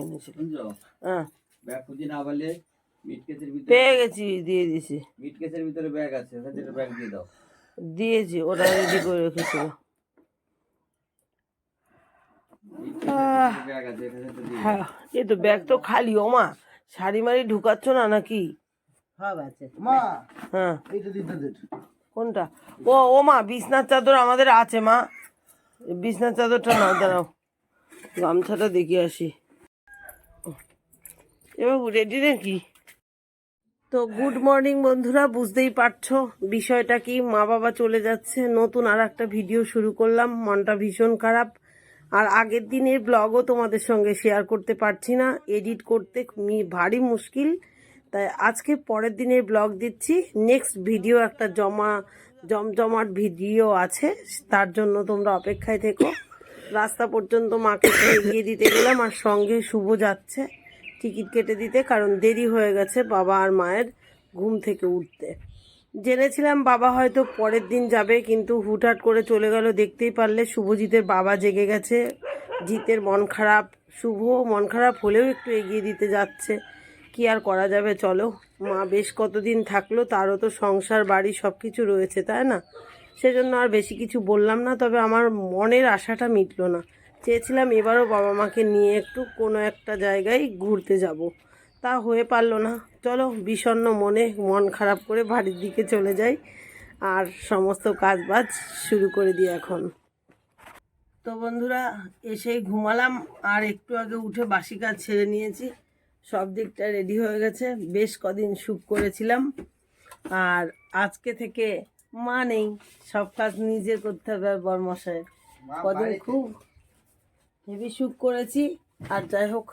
এনেছিল। হ্যাঁ। ব্যাগ খুঁজে না পারলে মিট ভিতরে পেয়ে গেছি দিয়ে মিটকেসের ভিতরে ব্যাগ আছে ওখান ব্যাগ দিয়ে দাও। দিয়েছি ওটা রেডি করে রেখেছিল। হ্যাঁ এই তো ব্যাগ তো খালি ও মা শাড়ি মারি ঢুকাচ্ছ না নাকি? মা হ্যাঁ। এইটা দিতে দে কোনটা? ও ও মা বিছনার চাদর আমাদের আছে মা। বিছনার চাদরটা না দাঁড়াও। গামছাটা দেখে আসি। এবার রেডি নাকি? তো গুড মর্নিং বন্ধুরা, বুঝতেই পারছ বিষয়টা কি? মা বাবা চলে যাচ্ছে, নতুন আর একটা ভিডিও শুরু করলাম, মনটা ভীষণ খারাপ। আর আগের দিনের ব্লগও তোমাদের সঙ্গে শেয়ার করতে পারছি না এডিট করতে ভারী মুশকিল। তাই আজকে পরের দিনের ব্লগ দিচ্ছি নেক্সট ভিডিও একটা জমা জমজমাট ভিডিও আছে, তার জন্য তোমরা অপেক্ষায় থেকো। রাস্তা পর্যন্ত মাকে এগিয়ে দিতে গেলাম, আর সঙ্গে শুভ যাচ্ছে। টিকিট কেটে দিতে, কারণ দেরি হয়ে গেছে বাবা আর মায়ের ঘুম থেকে উঠতে। জেনেছিলাম বাবা হয়তো পরের দিন যাবে, কিন্তু হুটহাট করে চলে গেল, দেখতেই পারলে শুভজিতের বাবা জেগে গেছে। জিতের মন খারাপ, শুভ মন খারাপ হলেও একটু এগিয়ে দিতে যাচ্ছে। কি আর করা যাবে, চলো। মা বেশ কতদিন থাকল, তারও তো সংসার, বাড়ি সব কিছু রয়েছে, তাই না? সেজন্য আর বেশি কিছু বললাম না, তবে আমার মনের আশাটা মিটলো না। চেয়েছিলাম এবারও বাবা মাকে নিয়ে একটু কোনো একটা জায়গায় ঘুরতে যাব। তা হয়ে পারল না। চলো, বিষণ্ণ মনে মন খারাপ করে বাড়ির দিকে চলে যাই। আর সমস্ত কাজ বাজ শুরু করে দিই এখন। তো বন্ধুরা, এসেই ঘুমালাম। আর একটু আগে উঠে বাসি কাজ ছেড়ে নিয়েছি। সব দিকটা রেডি হয়ে গেছে। বেশ কদিন শুক করেছিলাম। আর আজকে থেকে মা নেই সব কাজ নিজে করতে হবে আর বরমশাইয়ের কদিন খুব হেভি সুখ করেছি। আর যাই হোক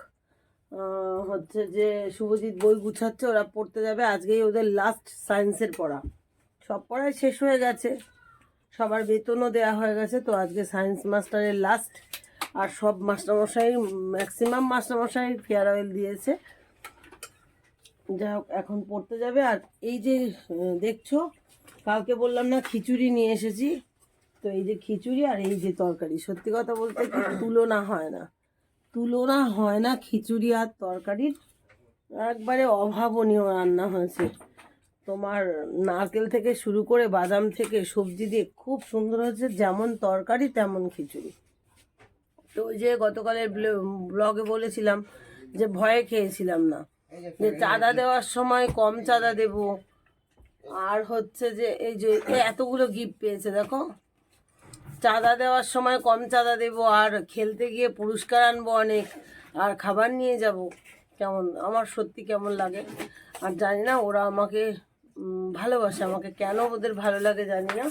হচ্ছে যে শুভজিৎ বই গুছাচ্ছে ওরা পড়তে যাবে। আজকেই ওদের লাস্ট সায়েন্সের পড়া। সব পড়াই শেষ হয়ে গেছে। সবার বেতনও দেওয়া হয়ে গেছে তো আজকে সায়েন্স মাস্টারের লাস্ট আর সব মাস্টারমশাই ম্যাক্সিমাম মাস্টারমশাই ফেয়ার অয়েল দিয়েছে। যাই হোক এখন পড়তে যাবে। আর এই যে দেখছ কালকে বললাম না, খিচুড়ি নিয়ে এসেছি। তো এই যে খিচুড়ি আর এই যে তরকারি, সত্যি কথা বলতে কি তুলনা হয় না। তুলনা হয় না খিচুড়ি আর তরকারির। একবারে অভাবনীয় রান্না হয়েছে। তোমার নারকেল থেকে শুরু করে বাদাম থেকে সবজি দিয়ে খুব সুন্দর হয়েছে, যেমন তরকারি তেমন খিচুড়ি। তো ওই যে গতকালের ব্লগে বলেছিলাম যে ভয়ে খেয়েছিলাম না। যে চাঁদা দেওয়ার সময় কম চাঁদা দেব। আর হচ্ছে যে এই যে এতগুলো গিফট পেয়েছে, দেখো। চাঁদা দেওয়ার সময় কম চাঁদা দেব, আর খেলতে গিয়ে পুরস্কার আনব অনেক, আর খাবার নিয়ে যাব। কেমন? আমার সত্যি কেমন লাগে? আর জানি না, ওরা আমাকে ভালোবাসে। আমাকে কেন ওদের ভালো লাগে জানি না।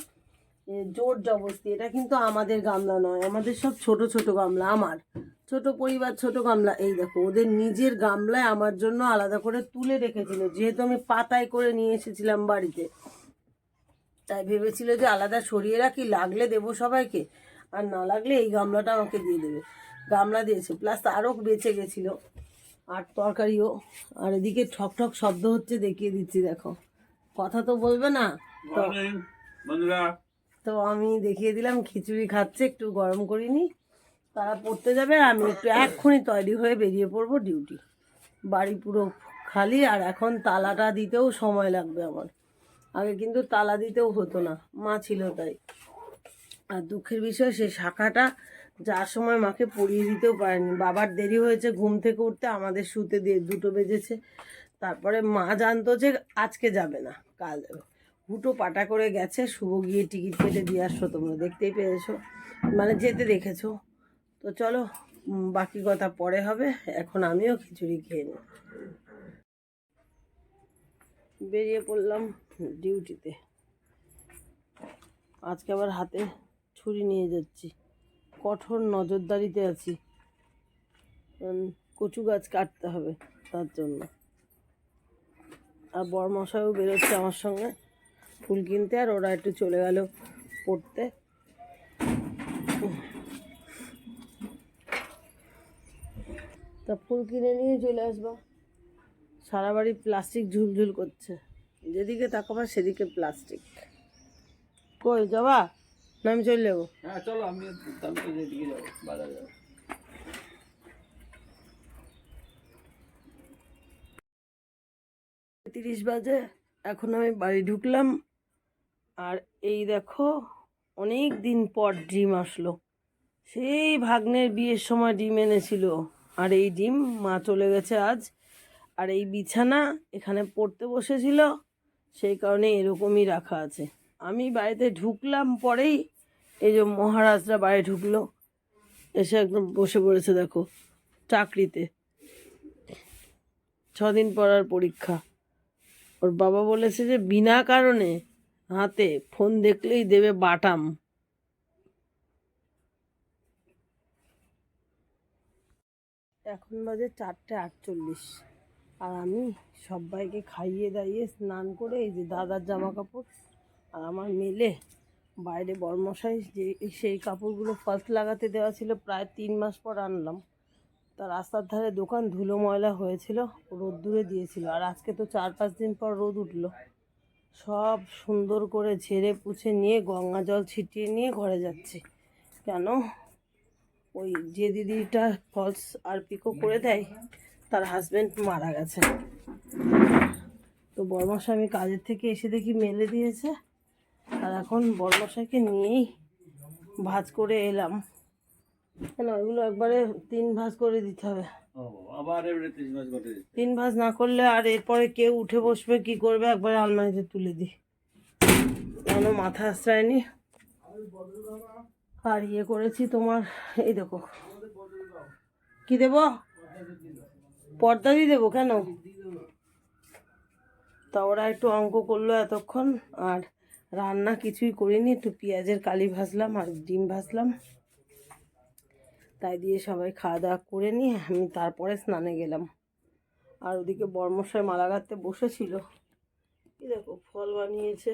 জোর জবস্তি এটা কিন্তু আমাদের গামলা নয়, আমাদের সব ছোট ছোট গামলা, আমার। ছোট পরিবার, ছোট গামলা। এই দেখো, ওদের নিজের গামলায় আমার জন্য আলাদা করে তুলে রেখেছিল, যেহেতু আমি পাতায় করে নিয়ে এসেছিলাম বাড়িতে। তাই ভেবেছিল যে আলাদা সরিয়ে রাখি, লাগলে দেবো সবাইকে, আর না লাগলে এই গামলাটা আমাকে দিয়ে দেবে। গামলা দিয়েছে প্লাস আরও বেঁচে গেছিল, আর তরকারিও। আর এদিকে ঠক ঠক শব্দ হচ্ছে, দেখিয়ে দিচ্ছি, দেখো। কথা তো বলবে না? বন্ধুরা। তো আমি দেখিয়ে দিলাম, খিচুড়ি খাচ্ছে, একটু গরম করিনি। তারা পড়তে যাবে আর আমি একটু এক্ষুনি তৈরি হয়ে বেরিয়ে পড়ব ডিউটি। বাড়ি পুরো খালি আর এখন তালাটা দিতেও সময় লাগবে আমার। আগে কিন্তু তালা দিতেও হতো না, মা ছিল তাই। আর দুঃখের বিষয়, সে শাখাটা যার সময় মাকে পড়িয়ে দিতেও পারেনি। বাবার দেরি হয়েছে ঘুম থেকে উঠতে, আমাদের শুতে দিয়ে দুটো বেজেছে। তারপরে মা জানতো যে আজকে যাবে না, কাল যাবে। হুটো পাটা করে গেছে, শুভ গিয়ে টিকিট কেটে দিয়ে আসছো তোমরা, দেখতেই পেয়েছ। মানে যেতে দেখেছ। তো চলো বাকি কথা পরে হবে, এখন আমিও খিচুড়ি খেয়ে নিই বেরিয়ে পড়লাম ডিউটিতে। আজকে আবার হাতে ছুরি নিয়ে যাচ্ছি। কঠোর নজরদারিতে আছি। কচু গাছ কাটতে হবে তার জন্য। আর বরমশাইও বেরোচ্ছে আমার সঙ্গে। ফুল কিনতে আর ওরা একটু চলে গেল পড়তে। তা ফুল কিনে নিয়ে চলে আসবা। সারা বাড়ি প্লাস্টিক ঝুলঝুল করছে। যেদিকে তাকাবা সেদিকে প্লাস্টিক। কই যাবা? না আমি চলে যাব। হ্যাঁ চলো আমি যেদিকে যাব বাজার যাব। তিরিশ বাজে এখন আমি বাড়ি ঢুকলাম। আর এই দেখো, অনেক দিন পর ডিম আসলো। সেই ভাগ্নের বিয়ের সময় ডিম এনেছিল। আর এই ডিম মা চলে গেছে আজ। আর এই বিছানা এখানে পড়তে বসেছিল। সেই কারণে এরকমই রাখা আছে। আমি বাড়িতে ঢুকলাম পরেই এই যে মহারাজরা বাড়ি ঢুকলো। এসে একদম বসে পড়েছে দেখো, চাকরিতে। ছদিন পর আর পরীক্ষা। ওর বাবা বলেছে যে বিনা কারণে হাতে, ফোন দেখলেই দেবে বাটাম। এখন বাজে চারটে আটচল্লিশ। আর আমি সবাইকে খাইয়ে দাইয়ে স্নান করে এই যে দাদার জামা কাপড় আর আমার মেলে বাইরে বরমশাই যে সেই কাপড়গুলো ফার্স্ট লাগাতে দেওয়া ছিল, প্রায় তিন মাস পর আনলাম। তা রাস্তার ধারে দোকান ধুলো ময়লা হয়েছিল, রোদ্দুরে দিয়েছিল। আর আজকে তো চার পাঁচ দিন পর রোদ উঠল। সব সুন্দর করে ঝেড়ে পুছে নিয়ে গঙ্গা জল ছিটিয়ে নিয়ে ঘরে যাচ্ছি। কেন? ওই যে দিদিটা ফলস আর পিকো করে দেয়, তার হাজব্যান্ড মারা গেছে। তো বর্মশাই আমি কাজের থেকে এসে দেখি মেলে দিয়েছে। আর এখন বর্মশাইকে নিয়েই ভাজ করে এলাম। কেন? ওইগুলো একবারে তিন ভাজ করে দিতে হবে। আবার তিন ভাজ না করলে আর এরপরে কেউ উঠে বসবে কি করবে? একবারে আলমারিতে তুলে দিই। কেন মাথা আশ্রয়নি? আর ইয়ে করেছি তোমার এই দেখো। কি দেব? পর্দা দিয়ে দেবো কেন? তা ওরা একটু অঙ্ক করল এতক্ষণ আর রান্না কিছুই করিনি। একটু পেঁয়াজের কালি ভাজলাম আর ডিম ভাজলাম। তাই দিয়ে সবাই খাওয়া দাওয়া করে নিয়ে আমি তারপরে স্নানে গেলাম। আর ওদিকে বর্মশাই মালা গাঁথতে বসেছিল। কি দেখো, ফল বানিয়েছে।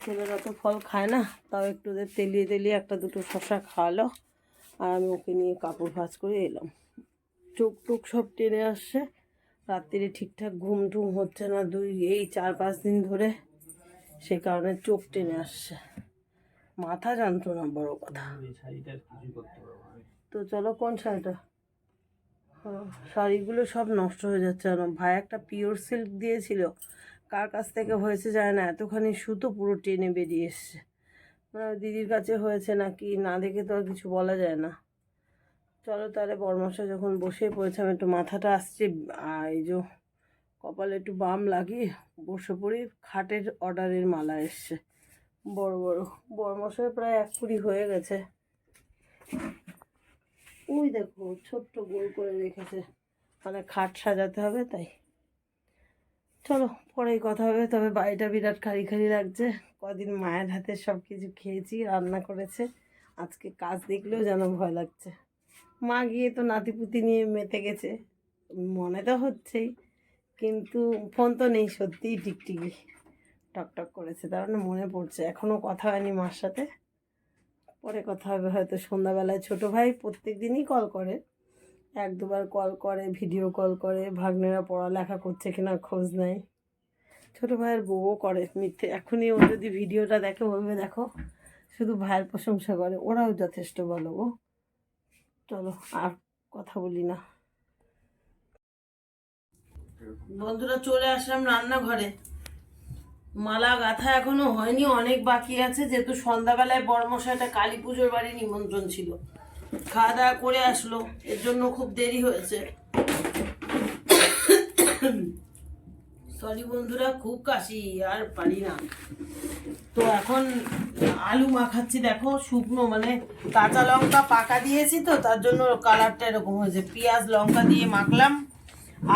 ছেলেরা তো ফল খায় না, তাও একটু ওদের তেলিয়ে তেলিয়ে একটা দুটো শশা খাওয়ালো। আর আমি ওকে নিয়ে কাপড় ভাঁজ করে এলাম। চোখ টোক সব টেনে আসছে। রাত্রিরে ঠিকঠাক ঘুম টুম হচ্ছে না দুই, এই চার, পাঁচ দিন ধরে। সে কারণে চোখ টেনে আসছে। মাথা যন্ত্রণা বড় কথা। তো চলো কোন শাড়িটা? হ্যাঁ, শাড়িগুলো সব নষ্ট হয়ে যাচ্ছে জানো ভাই একটা পিওর সিল্ক দিয়েছিল। কার কাছ থেকে হয়েছে যায় না এতখানি সুতো পুরো টেনে বেরিয়ে এসছে। মানে দিদির কাছে হয়েছে নাকি না দেখে তো আর কিছু বলা যায় না। চলো তাহলে বরমশা যখন বসে পড়েছে একটু মাথাটা আসছে এই যে কপালে একটু বাম লাগিয়ে বসে পড়ি খাটের অর্ডারের মালা এসছে। বড় বড়। বরমশাই প্রায় এক কুড়ি হয়ে গেছে। ওই দেখো, ছোট্ট গোল করে রেখেছে। মানে খাট সাজাতে হবে, তাই। চলো, পরেই কথা হবে, তবে বাড়িটা বিরাট খালি খালি লাগছে। কদিন মায়ের হাতে সব কিছু খেয়েছি, রান্না করেছে। আজকে কাজ দেখলেও যেন ভয় লাগছে। মা গিয়ে তো নাতিপুতি নিয়ে মেতে গেছে। মনে তো হচ্ছেই, কিন্তু ফোন তো নেই সত্যিই টিকটিকি। টকটক করেছে, তার মানে মনে পড়ছে। এখনও কথা হয়নি মার সাথে। পরে কথা হবে হয়তো সন্ধ্যাবেলায়। ছোটো ভাই প্রত্যেক দিনই কল করে। এক দুবার কল করে ভিডিও কল করে, ভাগ্নেরা পড়ালেখা করছে কিনা খোঁজ নেয়। ছোটো ভাইয়ের বউও করে মিথ্যে। এখনই ও যদি ভিডিওটা দেখে বলবে, দেখো, শুধু ভাইয়ের প্রশংসা করে, ওরাও যথেষ্ট বলো গো। চলো, আর কথা বলি না। বন্ধুরা, চলে আসলাম রান্নাঘরে। মালা গাথা এখনও হয়নি, অনেক বাকি আছে। যেহেতু সন্ধ্যাবেলায় বড়মশাইটা কালী পুজোর বাড়ি নিমন্ত্রণ ছিল। খাওয়া দাওয়া করে আসলো, এর জন্য খুব দেরি হয়েছে। সরি বন্ধুরা, খুব কাশি, আর পারি না। তো এখন আলু মাখাচ্ছি, দেখো, শুকনো মানে কাঁচা লঙ্কা পাকা দিয়েছি তো, তার জন্য কালারটা এরকম হয়েছে। পেঁয়াজ, লঙ্কা দিয়ে মাখলাম।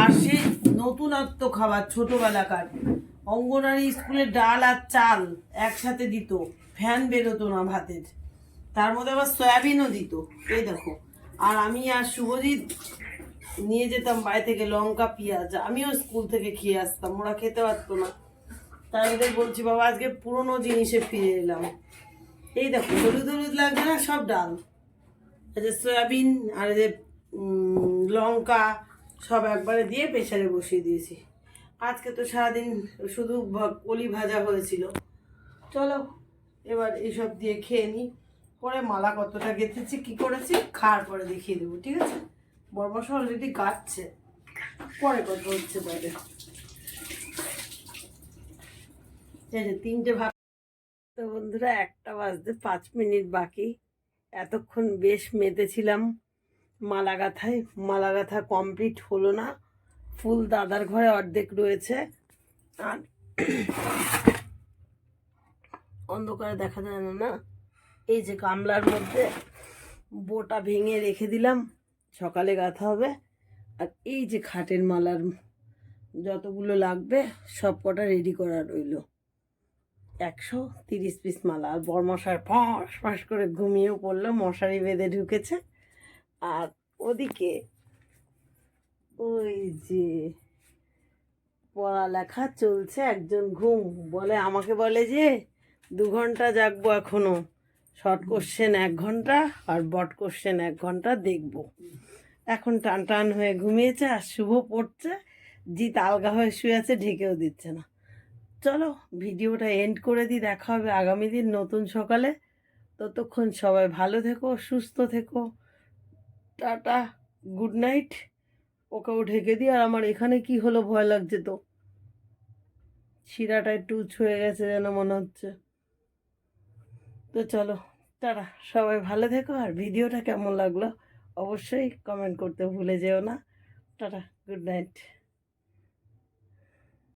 আর সে নতুনত্ব খাবার, ছোটোবেলাকার। অঙ্গনারী স্কুলে ডাল আর চাল একসাথে দিত। ফ্যান বেরোতো না ভাতের। তার মধ্যে আবার সয়াবিনও দিত। এই দেখো। আর আমি আর শুভজিৎ নিয়ে যেতাম বাড়ি থেকে লঙ্কা, পেঁয়াজ। আমিও স্কুল থেকে খেয়ে আসতাম। ওরা খেতে পারতো না। তার মধ্যে বলছি, বাবা, আজকে পুরনো জিনিসে ফিরে এলাম। এই দেখো, হলুদ হলুদ লাগছে না? সব ডাল। এই যে সয়াবিন আর এই যে লঙ্কা সব একবারে দিয়ে প্রেশারে বসিয়ে দিয়েছি। আজকে তো সারাদিন শুধু কলি ভাজা হয়েছিল। চলো, এবার এইসব দিয়ে খেয়ে নিই পরে মালা কতটা গেঁথেছি, কি করেছি, খাওয়ার পরে দেখিয়ে দেবো, ঠিক আছে? বর্মশা অলরেডি গাচ্ছে। পরে কথা হচ্ছে বাইরে তিনটে ভাগ বন্ধুরা, একটা বাজতে পাঁচ মিনিট বাকি। এতক্ষণ বেশ মেতেছিলাম মালা গাঁথায় মালা গাঁথা কমপ্লিট হলো না। ফুল দাদার ঘরে অর্ধেক রয়েছে। আর অন্ধকারে দেখা যায় না না? এই যে গামলার মধ্যে বোটা ভেঙে রেখে দিলাম, সকালে গাঁথা হবে। আর এই যে খাটের মালার যতগুলো লাগবে, সব কটা রেডি করা রইল। একশো তিরিশ পিস মালা। আর বরমশার ফস ফস করে ঘুমিয়েও পড়ল, মশারি বেঁধে ঢুকেছে। আর ওদিকে ওই যে পড়ালেখা চলছে, একজন ঘুম বলে, আমাকে বলে যে, দু ঘণ্টা জাগবো এখনও। শর্ট কোশ্চেন এক ঘণ্টা আর বট কোশ্চেন এক ঘণ্টা দেখব। এখন টান টান হয়ে ঘুমিয়েছে আর শুভ পড়ছে। জিত আলগা হয়ে শুয়ে আছে, ঢেকেও দিচ্ছে না। চলো, ভিডিওটা এন্ড করে দিই, দেখা হবে আগামী দিন নতুন সকালে। ততক্ষণ সবাই ভালো থেকো, সুস্থ থেকো। Tata, good night. ওকেও ঢেকে দিই, আর আমার এখানে কি হলো ভয় লাগছে তো। শিরাটা একটু উঁচু হয়ে গেছে যেন মনে হচ্ছে। তো চলো তারা সবাই ভালো থেকো, আর ভিডিওটা কেমন লাগল অবশ্যই কমেন্ট করতে ভুলে যেও না। Tata good night